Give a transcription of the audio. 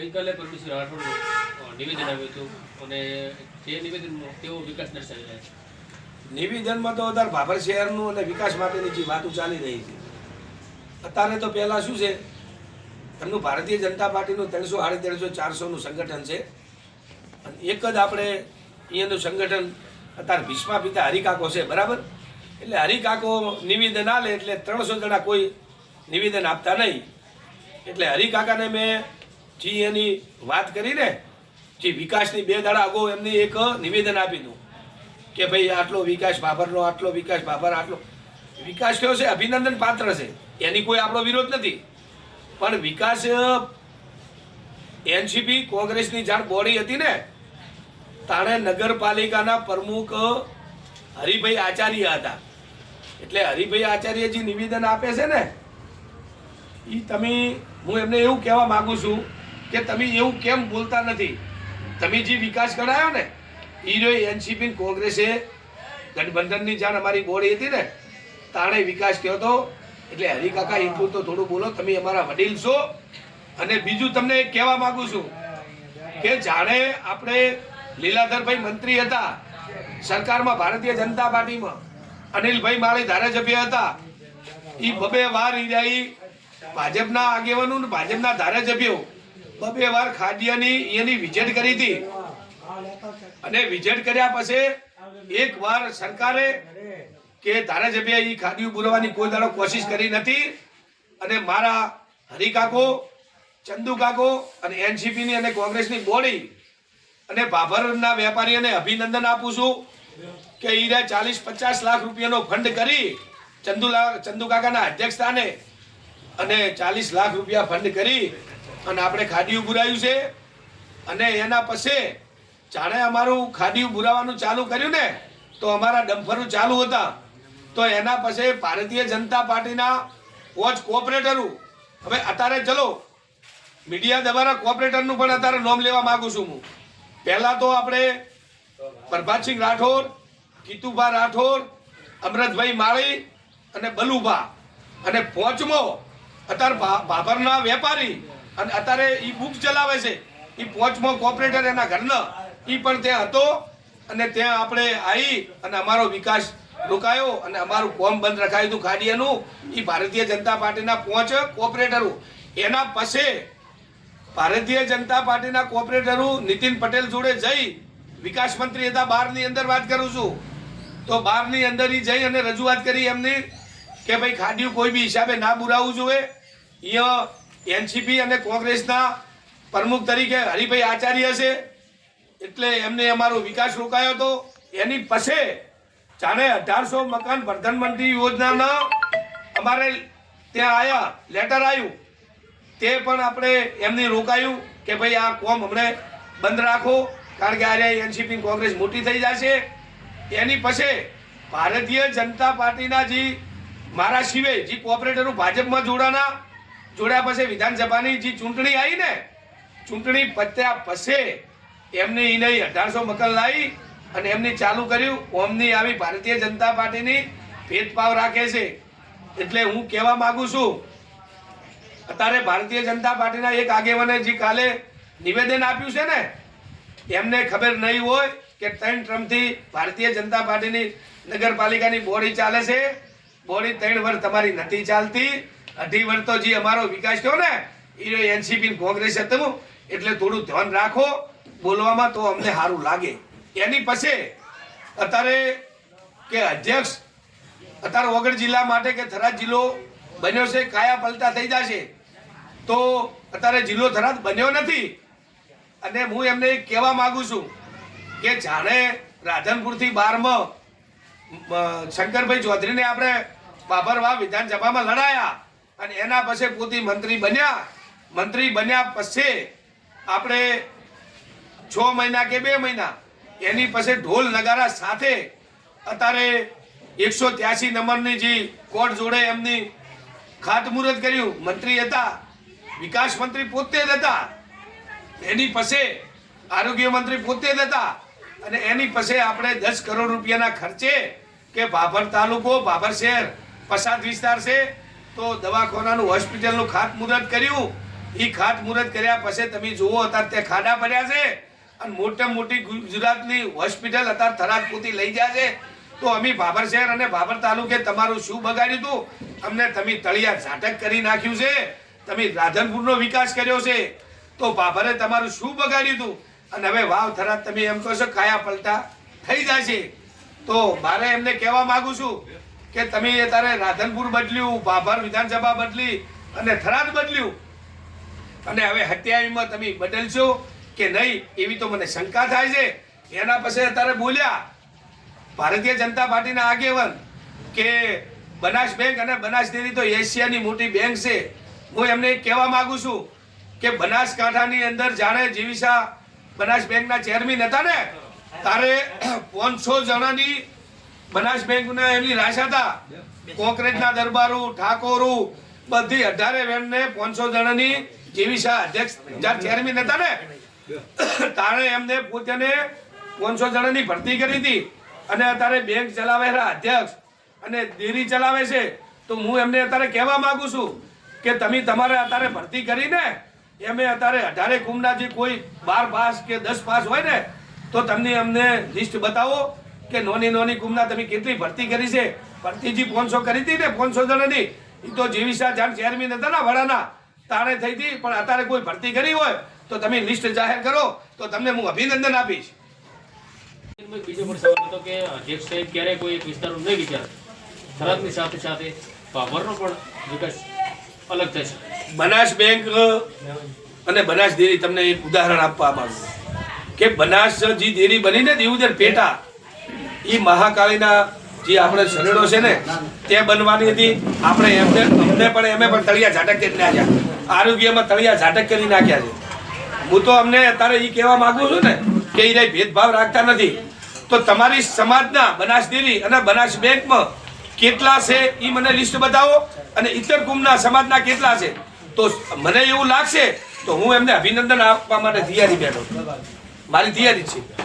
ગઈકાલે પરમેશ્વર રાઠોડ નિવેદન આવ્યું હતું અને તે નિવેદનમાં તેઓ વિકાસ દર્શાવી રહ્યા છે. નિવેદનમાં તો અત્યારે ભાભર શહેરનું અને વિકાસ માટેની જે વાતો ચાલી રહી છે. અત્યારે તો પહેલાં શું છે? એમનું ભારતીય જનતા પાર્ટીનું ત્રણસો સાડી ત્રણસો ચારસોનું સંગઠન છે. અને એક જ આપણે અહીંયાનું સંગઠન અત્યારે ભીષ્મા પિતા હરિકાકો છે, બરાબર? એટલે હરિકાકો નિવેદન આલે એટલે ત્રણસો જણા કોઈ નિવેદન આપતા નહીં. એટલે હરિકાકાને મેં જે, એની વાત કરી ને જે વિકાસની બે દાડા અગાઉ એમને એક નિવેદન આપી દઉં કે ભાઈ આટલો વિકાસ બાબરનો, આટલો વિકાસ બાબર, આટલો. વિકાસ થયો છે, અભિનંદન પાત્ર છે. એની કોઈ આપણો વિરોધ નથી. પણ વિકાસ એનસીપી કોંગ્રેસની જાણ બોડી હતી ને, તાણે નગરપાલિકાના પ્રમુખ હરિભાઈ આચાર્ય હતા. એટલે હરિભાઈ આચાર્ય જે નિવેદન આપે છે ને એ તમે, હું એમને એવું કહેવા માગું છું કે તમે એવું કેમ બોલતા નથી? તમે જે વિકાસ કરાયો ને એ જો એનસીપી કોંગ્રેસે ગઠબંધનની જાણ અમારી બોડી હતી ને, તાણે વિકાસ થયો હતો એટલે હરિકાકા એટલું તો થોડું બોલો, તમે અમારા વડીલ છો. અને બીજું તમને કહેવા માંગુ છું કે જાણે આપણે લીલાધરભાઈ મંત્રી હતા, સરકારમાં ભારતીય જનતા પાર્ટીમાં, અનિલભાઈ માળી ધારાસભ્ય હતા એ બબે વાર ઈ ભાજપના આગેવાનો ને ભાજપના ધારાસભ્યો બબે વાર ખાડિયાની એની વિઝિટ કરી હતી. અને વિઝિટ કર્યા પછી એક વાર સરકારે કે ધારાસભ્ય એ ખાડિયું પુરવાની કોઈ દાડો કોશિશ કરી નથી. અને મારા હરિકાકો ચંદુ કાકો અને એનસીપીની અને કોંગ્રેસની બોડી અને ભાભરના વેપારીઓને અભિનંદન આપું છું કે ઈરા ચાલીસ પચાસ લાખ રૂપિયાનો ફંડ કરી ચંદુલા, ચંદુ કાકાના અધ્યક્ષ સ્થાને અને ચાલીસ લાખ રૂપિયા ફંડ કરી અને આપણે ખાડિયું પુરાયું છે. અને એના પછી જાણે અમારું ખાડિયું પુરાવાનું ચાલુ કર્યું ને, તો અમારા ડમ્ફરું ચાલુ હતા. તો એના પછી ભારતીય જનતા પાર્ટીના વોચ કોઓપરેટરો, હવે અત્યારે ચલો, મીડિયા દ્વારા કોઓપરેટરનું પણ અત્યારે નોમ લેવા માગું છું હું. પહેલાં તો આપણે પ્રભાતસિંહ રાઠોડ, કીતુભા રાઠોડ, અમરતભાઈ માળી અને બલુભા. અને પોચમો અત્યારે ભાભરના વેપારી અને અત્યારે ઈ બુક ચલાવે છે. ઈ પોચમો કોઓપરેટર એના ઘરનો. ઈ પણ ત્યાં હતો અને ત્યાં આપણે આવી અને અમારો વિકાસ રોકાયો અને અમારું કોમ બંધ રખાયું હતું ખાડીયાનું. ઈ ભારતીય જનતા પાર્ટીના પોચ કોઓપરેટરો એના પછી ભારતીય જનતા પાર્ટીના કોઓપરેટરો નીતિન પટેલ જોડે જઈ વિકાસ મંત્રી હતા બહારની અંદર વાત કરું છું. તો બહારની અંદર ઈ જઈ અને રજૂઆત કરી એમની કે ભાઈ ખાડીયું કોઈ બી હિસાબે ના બુરાવવું જોઈએ. અહીંયા એનસીપી અને કોંગ્રેસના પ્રમુખ તરીકે હરિભાઈ આચાર્ય છે. એટલે એમને અમારો વિકાસ રોકાયો હતો. એની પછે જાણે અઢારસો મકાન પ્રધાનમંત્રી યોજનાના અમારે ત્યાં આવ્યા લેટર આવ્યું. તે પણ આપણે એમને રોકાયું કે ભાઈ આ કોમ હમણે બંધ રાખો, કારણ કે આજે એનસીપી કોંગ્રેસ મોટી થઈ જશે. એની પછી ભારતીય જનતા પાર્ટીના જે મારા સિવાય જે કોઓપરેટરો ભાજપમાં જોડાના જોડ્યા પછી વિધાનસભાની જે ચૂંટણી આવી ને, ચૂંટણી પત્યા પછી એમને એને અઢારસો મકલ લાવી અને એમને ચાલુ કર્યું. ઓમની આવી ભારતીય જનતા પાર્ટીની ભેદભાવ રાખે છે. એટલે હું કહેવા માગું છું, અત્યારે ભારતીય જનતા પાર્ટીના એક આગેવાને જે કાલે નિવેદન આપ્યું છે ને, એમને ખબર નહીં હોય કે ત્રણ ટ્રમથી ભારતીય જનતા પાર્ટીની નગરપાલિકાની બોડી ચાલે છે. બોડી ત્રણ વર્ષ તમારી નથી ચાલતી. અઢી વર્ષો જે અમારો વિકાસ થયો ને એ એનસીપી કોંગ્રેસ હતું એટલે થોડું ધ્યાન રાખો, બોલવામાં તો અમને સારું લાગે. એની પછી અત્યારે કે અધ્યક્ષ અત્યારે વગર જિલ્લા માટે કે થરાદ જિલ્લો બન્યો છે, કાયા પલટા થઈ જશે. તો અત્યારે જિલ્લો થરાદ બન્યો નથી. અને હું એમને કહેવા માગું છું કે જાણે રાધનપુરથી બારમાં શંકરભાઈ ચૌધરીને આપણે બાબરવા વિધાનસભામાં લડાયા. અને એના પછી પોતે મંત્રી બન્યા. મંત્રી બન્યા પછી આપણે છ મહિના કે બે મહિના એની પછી ઢોલ નગારા સાથે અત્યારે એકસો ત્યાસી નંબરની જે કોર્ટ જોડે એમની ખાતમુહૂર્ત કર્યું. મંત્રી હતા. વિકાસ મંત્રી પોતે જ હતા. એની પછી આરોગ્ય મંત્રી પોતે જ હતા. અને એની પછી આપણે દસ કરોડ રૂપિયાના ખર્ચે કે ભાભર તાલુકો, ભાભર શહેર, પસાદ વિસ્તાર છે. તો દવાખાનાનું હોસ્પિટલનું ખાતમુહૂર્ત કર્યું. એ ખાત મુહૂર્ત કર્યા પછી તમે જુઓ, અત્યારે તે ખાડા પડ્યા છે. અને મોટા મોટી ગુજરાતની હોસ્પિટલ અત્યારે થરાદ લઈ જાય છે. તો અમે ભાભર શહેર અને ભાભર તાલુકે તમારું શું બગાડ્યું હતું અમને તમે તળિયા ઝાટક કરી નાખ્યું છે. તમે રાધનપુરનો વિકાસ કર્યો છે. તો ભાભરે તમારું શું બગાડ્યું હતું અને હવે વાવ થરાદ તમે એમ કહો છો, કાયા પલટા થઈ છે તો મારે એમને કહેવા માગું છું કે તમે અત્યારે રાધનપુર બદલ્યું ભાભર વિધાનસભા બદલી અને થરાદ બદલ્યું. અને હવે હત્યાવીમાં તમે બદલશો કે નહીં, એવી તો મને શંકા થાય છે. એના પછી અત્યારે બોલ્યા, ભારતીય જનતા પાર્ટીના આગેવાન કે બનાસ બેંક અને બનાસ ડેરી તો એશિયાની મોટી બેંક છે. હું એમને કહેવા માગું છું કે બનાસકાંઠાની અંદર જાણે જીવિસા બનાસ બેંકના ચેરમેન હતા ને, તારે પાંચસો જણાની બનાસ બેંકના એમની રાશ હતા. કોંકરેજના દરબારો, ઠાકોરો, બધી અઢારે એમને પાંચસો જણાની શાહ અધ્યક્ષ જ્યારે ચેરમેન હતા ને તારે એમને પોતાને પાંચસો જણાની ભરતી કરી હતી. અને અત્યારે બેંક ચલાવેલા અધ્યક્ષ અને દેરી ચલાવે છે. તો હું એમને અત્યારે કહેવા માંગુ છું કે તમે તમારે અત્યારે ભરતી કરીને એમે અત્યારે અઢારે કુંભના જે કોઈ બાર પાસ કે દસ પાસ હોય ને, તો તમને અમને લિસ્ટ બતાવો. કે નોની નોની કુમના તમે કેટલી ભરતી કરી છે? ભરતી જે પાંચસો કરી હતી ને? પાંચસો જણાની એ તો જેવીસા જાણ ચેરમેન હતા ને વડાના. તારે થઈ હતી પણ અત્યારે કોઈ ભરતી કરી હોય તો તમે લિસ્ટ જાહેર કરો તો તમને હું અભિનંદન આપીશ. બીજો પણ સવાલ હતો કે અધ્યક્ષ સાહેબ ક્યારે કોઈ એક વિસ્તારનો નહીં વિચાર? થરાદની સાથે સાથે પણ વિકાસ અલગ થશે બનાસ બેંક અને બનાસ ડેરી તમને એક ઉદાહરણ આપવા માંગુ કે બનાસ જે ડેરી બની ને દેવુદર પેટા એ મહાકાળીના જે આપણે શરીરો છે ને, તે બનવાની હતી. આપણે એમને, અમને પણ, એમે પણ તળિયા ઝાટક કરી નાખ્યા. આરોગ્યમાં તળિયા ઝાટક કરી નાખ્યા છે. હું તો અમને અત્યારે એ કહેવા માંગુ છું ને, કે એ ભેદભાવ રાખતા નથી. તો તમારી સમાજના બનાસ ડેરી અને બનાસ બેંકમાં કેટલા છે એ મને લિસ્ટ બતાવો અને ઇતર કુંભના સમાજના કેટલા છે. તો મને એવું લાગશે તો હું એમને અભિનંદન આપવા માટે તૈયારી બેઠો. મારી તૈયારી છે.